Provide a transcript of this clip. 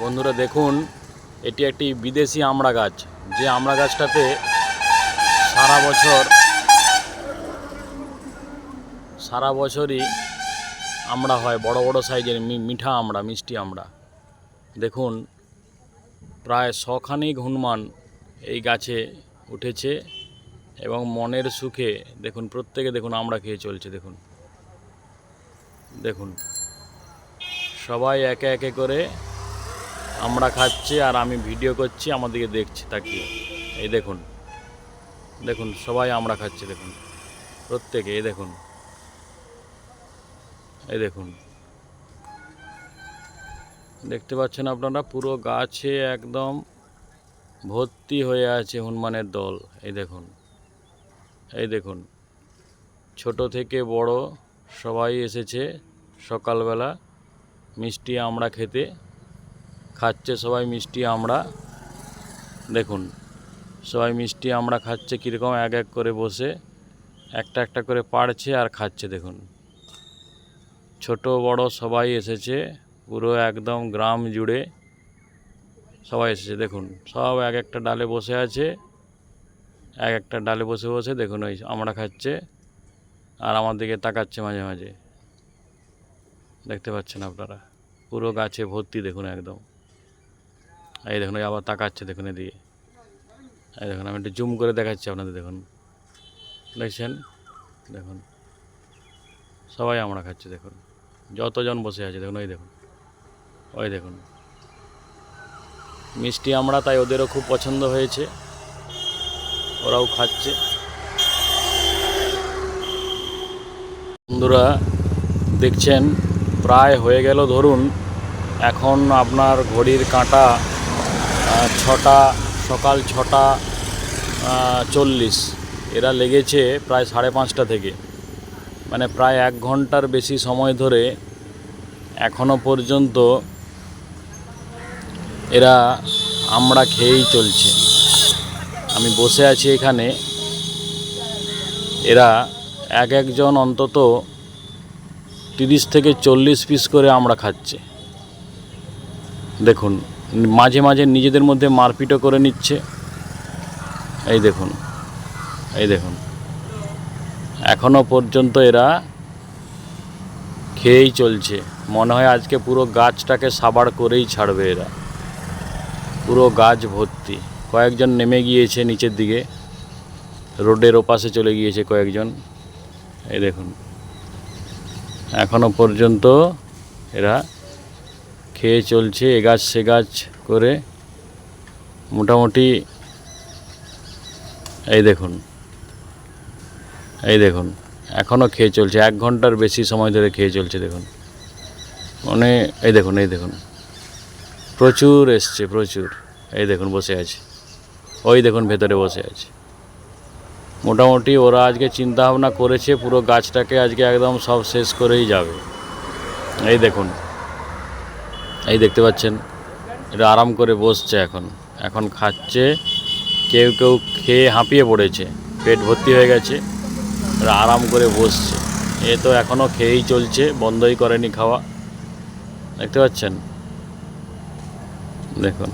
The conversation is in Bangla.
বন্ধুরা দেখুন, এটি একটি বিদেশি আমড়া গাছ। যে আমড়া গাছটাতে সারা বছর, সারা বছরই আমড়া হয়, বড় বড় সাইজের মিঠা আমড়া, মিষ্টি আমড়া। দেখুন, প্রায় শখানিক হনুমান এই গাছে উঠেছে এবং মনের সুখে দেখুন, প্রত্যেকে দেখুন আমড়া খেয়ে চলছে, দেখুন। দেখুন, সবাই একে একে করে আমরা খাচ্ছি আর আমি ভিডিও করছি, আমাদেরকে দেখছি, তাকিয়ে। এই দেখুন দেখুন, সবাই আমরা খাচ্ছি, দেখুন। প্রত্যেকে, এই দেখুন। এই দেখুন। দেখতে পাচ্ছেন আপনারা, পুরো গাছে একদম ভর্তি হয়ে আছে হনুমানের দল। এই দেখুন এই দেখুন। ছোট থেকে বড় সবাই এসেছে সকালবেলা, মিষ্টি আমরা খেতে। খাচ্ছে সবাই মিষ্টি আমরা। দেখুন, সবাই মিষ্টি আমরা খাচ্ছে কীরকম এক এক করে বসে, একটা একটা করে পাড়ছে আর খাচ্ছে, দেখুন। ছোট, বড় সবাই এসেছে, পুরো একদম গ্রাম জুড়ে সবাই এসেছে, দেখুন। সব এক একটা ডালে বসে আছে, এক একটা ডালে বসে বসে, দেখুন ওই আমরা খাচ্ছে আর আমার দিকে তাকাচ্ছে মাঝে মাঝে। দেখতে পাচ্ছেন আপনারা? পুরো গাছে ভর্তি, দেখুন একদম। এই দেখুন আবার তাকাচ্ছে দেখুন এদিকে। এই দেখুন, আমি একটু জুম করে দেখাচ্ছি আপনাদের, দেখুন। দেখছেন? দেখুন। সবাই আমরা খাচ্ছে, দেখুন। যতজন বসে আছে, দেখুন ওই দেখুন। ওই দেখুন। মিষ্টি আমরা, তাই ওদেরও খুব পছন্দ হয়েছে। ওরাও খাচ্ছে। বন্ধুরা, দেখছেন? প্রায় হয়ে গেল, ধরুন। এখন আপনার ঘড়ির কাঁটা ছটা, সকাল ছটা চল্লিশ। এরা লেগেছে প্রায় সাড়ে পাঁচটা থেকে। মানে প্রায় এক ঘণ্টার বেশি সময় ধরে এখনও পর্যন্ত এরা আমরা খেয়েই চলছে। আমি বসে আছি এখানে। এরা এক একজন অন্তত তিরিশ থেকে চল্লিশ পিস করে আমরা খাচ্ছে। দেখুন মাঝে মাঝে নিজেদের মধ্যে মারপিটও করে নিচ্ছে। এই দেখুন এই দেখুন। এখনও পর্যন্ত এরা খেয়েই চলছে। মনে হয় আজকে পুরো গাছটাকে সাবাড় করেই ছাড়বে এরা। পুরো গাছ ভর্তি। কয়েকজন নেমে গিয়েছে নিচের দিকে। রোডের ওপাশে চলে গিয়েছে কয়েকজন। এই দেখুন, এখনও পর্যন্ত এরা খেয়ে চলছে এ গাছ সে গাছ করে। মোটামুটি এই দেখুন এই দেখুন, এখনও খেয়ে চলছে, এক ঘণ্টার বেশি সময় ধরে খেয়ে চলছে, দেখুন। মানে এই দেখুন এই দেখুন, প্রচুর এসছে, প্রচুর। এই দেখুন, বসে আছে। ওই দেখুন, ভেতরে বসে আছে। মোটামুটি ওরা আজকে চিন্তাভাবনা করেছে, পুরো গাছটাকে আজকে একদম সব শেষ করেই যাবে। এই দেখুন এই দেখতে পাচ্ছেন, এটা আরাম করে বসছে এখন। এখন খাচ্ছে, কেউ কেউ খেয়ে হাঁপিয়ে পড়েছে, পেট ভর্তি হয়ে গেছে, এরা আরাম করে বসছে। এ তো এখনও খেয়েই চলছে, বন্ধই করেনি খাওয়া। দেখতে পাচ্ছেন? দেখুন।